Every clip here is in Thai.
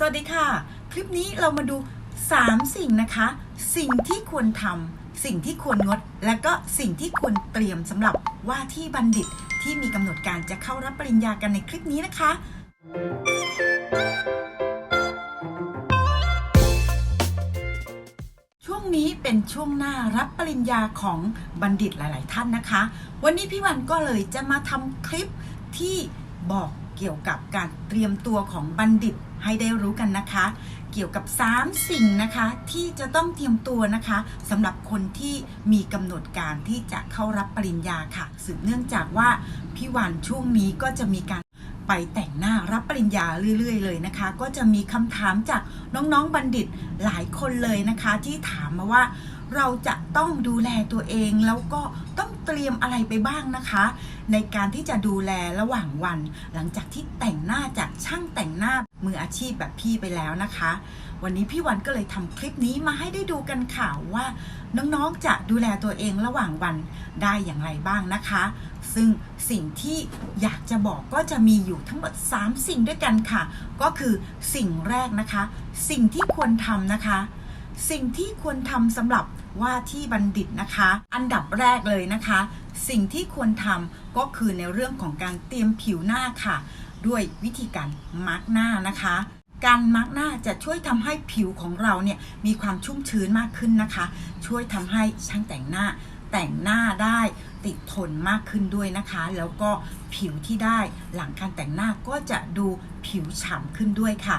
สวัสดีค่ะ คลิปนี้เรามาดู 3 สิ่งนะคะ สิ่งที่ควรทำสิ่งที่ควรงด และก็สิ่งที่ควรเตรียมสำหรับว่าที่บัณฑิตที่มีกำหนดการจะเข้ารับปริญญากันในคลิปนี้นะคะ ช่วงนี้เป็นช่วงหน้ารับปริญญาของบัณฑิตหลาย ๆ ท่านนะคะ วันนี้พี่วันก็เลยจะมาทำคลิปที่บอกเกี่ยวกับการเตรียมตัวของบัณฑิต ให้ได้รู้กันนะคะ เกี่ยวกับ 3 สิ่งนะคะที่จะต้องเตรียมตัวนะคะสำหรับคนที่มีกำหนดการที่จะเข้ารับปริญญาค่ะ สืบเนื่องจากว่าพี่วันช่วงนี้ก็จะมีการไปแต่งหน้ารับปริญญาเรื่อย ๆ เลยนะคะ ก็จะมีคำถามจากน้องๆบัณฑิตหลายคนเลยนะคะ ที่ถามมาว่า เราจะต้องดูแลตัวเองแล้วก็ต้องเตรียมอะไรไปบ้างนะคะ ในการที่จะดูแลระหว่างวัน หลังจากที่แต่งหน้าจากช่างแต่งหน้ามืออาชีพแบบพี่ไปแล้วนะคะ วันนี้พี่วันก็เลยทำคลิปนี้มาให้ได้ดูกันค่ะว่า น้องๆจะดูแลตัวเองระหว่างวันได้อย่างไรบ้างนะคะ ซึ่งสิ่งที่อยากจะบอกก็จะมีอยู่ทั้งหมด 3 สิ่งด้วยกันค่ะ ก็คือสิ่งแรกนะคะ สิ่งที่ควรทำนะคะ สิ่งที่ควรทำสำหรับว่าที่บัณฑิตนะคะ อันดับแรกเลยนะคะ สิ่งที่ควรทำก็คือในเรื่องของการเตรียมผิวหน้าค่ะ ด้วยวิธีการมาร์กหน้านะคะการมาร์กหน้าจะช่วยทำให้ผิวของเราเนี่ยมีความชุ่มชื้นมากขึ้นนะคะ ช่วยทำให้ช่างแต่งหน้าแต่งหน้าได้ติดทนมากขึ้นด้วยนะคะ แล้วก็ผิวที่ได้หลังการแต่งหน้าก็จะดูผิวฉ่ำขึ้นด้วยค่ะ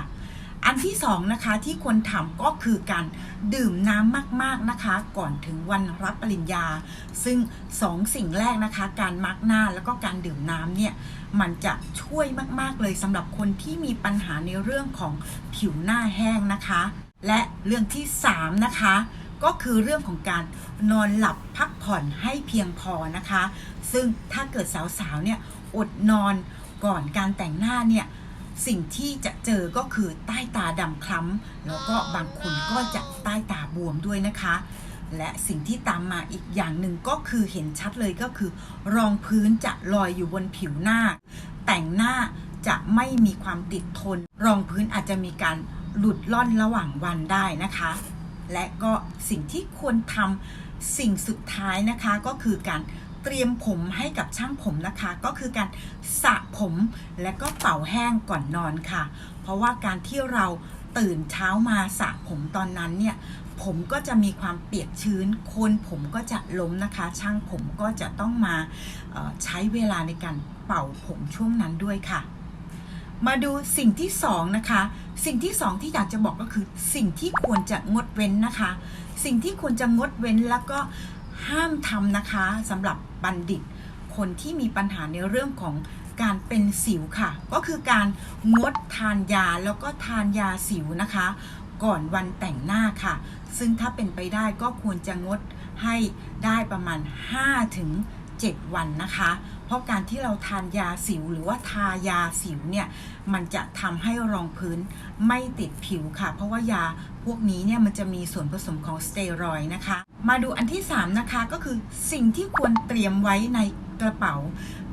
อันที่สองนะคะที่ควรทำก็คือการดื่มน้ำมากๆนะคะ ก่อนถึงวันรับปริญญา ซึ่งสองสิ่งแรกนะคะ การมาร์กหน้าแล้วก็การดื่มน้ำเนี่ยมันจะช่วยมากๆเลยสำหรับคนที่มีปัญหาในเรื่องของผิวหน้าแห้งนะคะ และเรื่องที่สามนะคะก็คือเรื่องของการนอนหลับพักผ่อนให้เพียงพอนะคะ ซึ่งถ้าเกิดสาวๆเนี่ยอดนอนก่อนการแต่งหน้าเนี่ย สิ่งที่จะเจอก็คือใต้ตาดำคล้ำแล้วก็บางคนก็จะใต้ตาบวมด้วยนะคะ และสิ่งที่ตามมาอีกอย่างหนึ่งก็คือเห็นชัดเลยก็คือ รองพื้นจะลอยอยู่บนผิวหน้า แต่งหน้าจะไม่มีความติดทน รองพื้นอาจจะมีการหลุดล่อนระหว่างวันได้นะคะ และก็สิ่งที่ควรทำสิ่งสุดท้ายนะคะก็คือการ ตรียมผมให้กับช่างผมนะคะ ก็คือการสระผมและก็เป่าแห้งก่อนนอนค่ะ เพราะว่าการที่เราตื่นเช้ามาสระผมตอนนั้นเนี่ยผมก็จะมีความเปียกชื้นโคนผมก็จะล้มนะคะ ช่างผมก็จะต้องมาใช้เวลาในการเป่าผมช่วงนั้นด้วยค่ะ มาดูสิ่งที่สองนะคะ สิ่งที่สองที่อยากจะบอกก็คือ สิ่งที่ควรจะงดเว้นนะคะ สิ่งที่ควรจะงดเว้นแล้วก็ ห้ามทำนะคะสำหรับบัณฑิต คนที่มีปัญหาในเรื่องของการเป็นสิวค่ะ ก็คือการงดทานยาแล้วก็ทานยาสิวนะคะ ก่อนวันแต่งหน้าค่ะ ซึ่งถ้าเป็นไปได้ก็ควรจะงดให้ได้ประมาณ 5 ถึง 7 วันนะคะ เพราะการที่เราทานยาสิวหรือว่าทายาสิวเนี่ย มันจะทำให้รองพื้นไม่ติดผิวค่ะ เพราะว่ายาพวกนี้เนี่ยมันจะมีส่วนผสมของสเตียรอยด์นะคะ มาดูอันที่ 3 นะคะก็คือสิ่งที่ควรเตรียมไว้ในกระเป๋า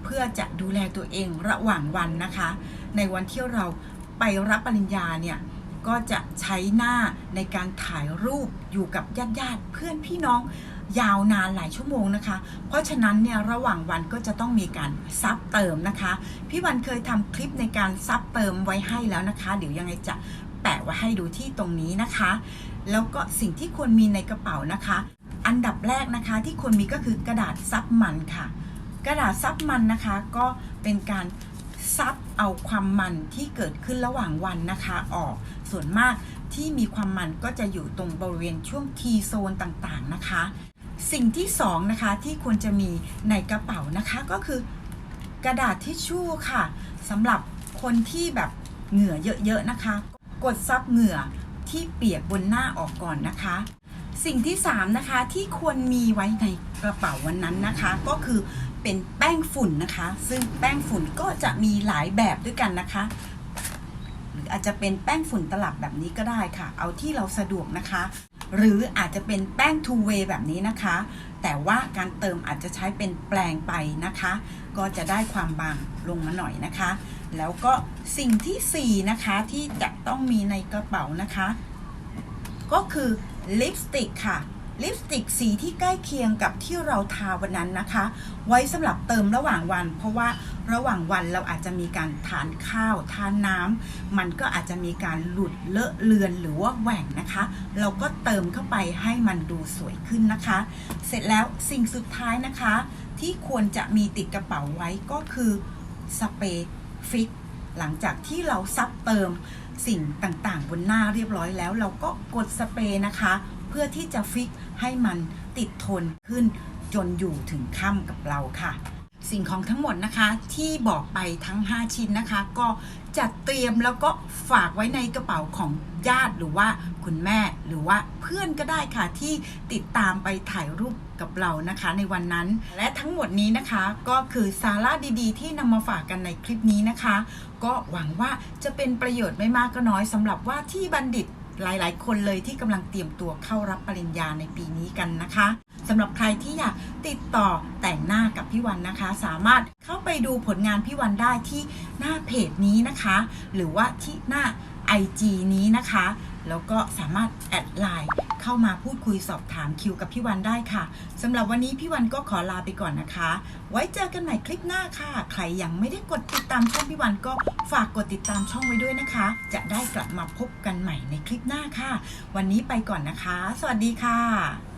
เพื่อจะดูแลตัวเองระหว่างวันนะคะ ในวันที่เราไปรับปริญญาเนี่ยก็จะใช้หน้าในการถ่ายรูปอยู่กับญาติญาติเพื่อนพี่น้องยาวนานหลายชั่วโมงนะคะ เพราะฉะนั้นเนี่ยระหว่างวันก็จะต้องมีการซับเติมนะคะ พี่วันเคยทำคลิปในการซับเติมไว้ให้แล้วนะคะ เดี๋ยวยังไงจะแปะไว้ให้ดูที่ตรงนี้นะคะ แล้วก็สิ่งที่ควรมีในกระเป๋านะคะ อันดับแรกนะคะที่ควรมีก็คือกระดาษซับมันค่ะ กระดาษซับมันนะคะก็เป็นการซับเอาความมันที่เกิดขึ้นระหว่างวันนะคะออกส่วนมากที่มีความมันก็จะอยู่ตรงบริเวณช่วง T โซนต่างๆนะคะ สิ่งที่สองนะคะที่ควรจะมีในกระเป๋านะคะก็คือกระดาษทิชชู่ค่ะสำหรับคนที่แบบเหงื่อเยอะๆนะคะ กดซับเหงื่อที่เปียกบนหน้าออกก่อนนะคะ สิ่งที่ 3 นะคะที่ควรมีไว้ในกระเป๋าวันนั้นนะคะ ก็คือเป็นแป้งฝุ่นนะคะ ซึ่งแป้งฝุ่นก็จะมีหลายแบบด้วยกันนะคะ หรืออาจจะเป็นแป้งฝุ่นตลับแบบนี้ก็ได้ค่ะ เอาที่เราสะดวกนะคะ หรืออาจจะเป็นแป้ง two way แบบนี้นะคะ แต่ว่าการเติมอาจจะใช้เป็นแปลงไปนะคะ ก็จะได้ความบางลงมาหน่อยนะคะ แล้วก็สิ่งทีสี่4นะคะที่จะต้องมีในกระเป๋านะคะ ก็คือ ลิปสติกค่ะลิปสติกสีที่ใกล้เคียงกับที่เราทาวันนั้นนะคะ ไว้สำหรับเติมระหว่างวัน เพราะว่าระหว่างวันเราอาจจะมีการทานข้าว ทานน้ำมันก็อาจจะมีการหลุดเลอะเลือนหรือว่าแหว่งนะคะ เราก็เติมเข้าไปให้มันดูสวยขึ้นนะคะ เสร็จแล้วสิ่งสุดท้ายนะคะ ที่ควรจะมีติดกระเป๋าไว้ก็คือสเปรย์ฟิก หลังจากที่เราซับเติมสิ่งต่างๆ บนหน้าเรียบร้อยแล้ว เราก็กดสเปรย์นะคะ เพื่อที่จะฟิกให้มันติดทนขึ้นจนอยู่ถึงค่ำกับเราค่ะ สิ่งของทั้งหมดนะคะที่บอกไปทั้ง 5 ชิ้นนะคะ ก็ จัดเตรียมแล้วก็ฝากไว้ในกระเป๋าของญาติหรือว่าคุณแม่หรือว่าเพื่อนก็ได้ค่ะที่ติดตามไปถ่ายรูปกับเรานะคะในวันนั้น และทั้งหมดนี้นะคะก็คือสาระดีๆ ที่นำมาฝากกันในคลิปนี้นะคะ ก็หวังว่าจะเป็นประโยชน์ไม่มากก็น้อยสำหรับว่าที่บัณฑิตหลาย ๆ คนเลยที่กำลังเตรียมตัวเข้ารับปริญญาในปีนี้กันนะคะ สำหรับใครที่อยากติดต่อแต่งหน้ากับพี่วันนะคะ สามารถเข้าไปดูผลงานพี่วันได้ที่หน้าเพจนี้นะคะ หรือว่าที่หน้า IG นี้นะคะ แล้วก็สามารถแอดไลน์เข้ามาพูดคุยสอบถามคิวกับพี่วันได้ค่ะสำหรับวันนี้พี่วันก็ขอลาไปก่อนนะคะ ไว้เจอกันใหม่คลิปหน้าค่ะ ใครยังไม่ได้กดติดตามช่องพี่วันก็ฝากกดติดตามช่องไว้ด้วยนะคะ จะได้กลับมาพบกันใหม่ในคลิปหน้าค่ะ วันนี้ไปก่อนนะคะ สวัสดีค่ะ